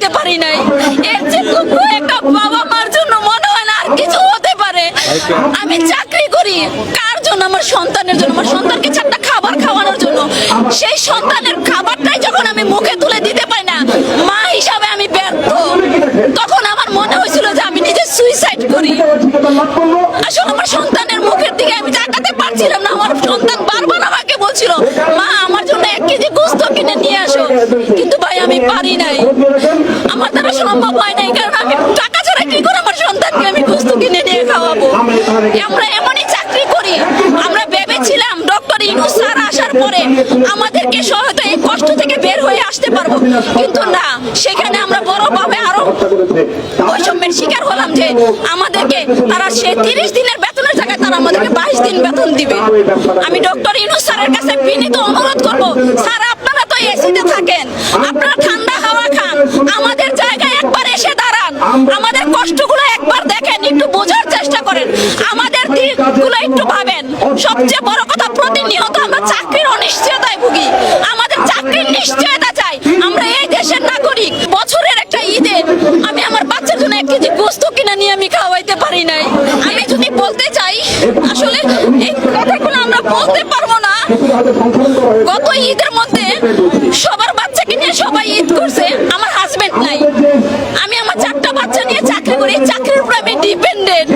দিতে পারি নাই। এর যে কোনো একটা বাবা মার জন্য মনে হয় না আর কিছু হতে পারে। আমি চাকরি করি। কার জন্য? আমার সন্তানের জন্য। আমার সন্তানকে একটা খাবার খাওয়ানোর জন্য। সেই সন্তানের খাবারটাই যখন আমি মুখে তুলে দিতে পারি না, মা হিসাবে আমি ব্যর্থ। তখন আমার মনে হয়েছিল যে আমি নিজে সুইসাইড করি। আসলে আমার সন্তানের মুখের দিকে আমি তাকাতে পারছিলাম না। আমার সন্তান বারবার আমাকে বলছিল পারি নাই। আমার দ্বারা সম্ভব হয় নাই, কারণ আমি টাকা ছাড়া কি করে আমার সন্তানকে আমি কিনে নিয়ে খাওয়াবো? আমরা এমনই চাকরি করি, আমরা ভেবেছিলাম ডক্টর ইনুস স্যার আসার পরে আমাদেরকে সহায়তা, এই কষ্ট থেকে বের হয়ে আসতে পারব। কিন্তু না, সেখানে আমরা বড়ভাবে আরও বৈষম্যের শিকার হলাম যে আমাদেরকে তারা সে তিরিশ দিনের বেতনের জায়গায় তারা আমাদেরকে বাইশ দিন বেতন দিবে। আমি ডক্টর ইনুস স্যারের কাছে বিনীত অনুরোধ করব, স্যার একটু বোঝার চেষ্টা করেন। আমাদের দিকগুলো একটু ভাবেন। সবচেয়ে বড় কথা, প্রতিনিয়ত আমরা চাকরির অনিশ্চয়তায় ভুগি। আমাদের চাকরির নিশ্চয়তা চাই। আমরা এই দেশের নাগরিক। বছরের একটা ঈদে আমি আমার বাচ্চার জন্য এক কেজি গোস্ত কিনে নিয়ে আমি খাওয়াইতে পারি নাই। আমি যদি বলতে চাই, আসলে এই কথাগুলো আমরা বলতে পারব না। গত ঈদের মধ্যে সবার বাচ্চাকে নিয়ে সবাই ঈদ করছে আমার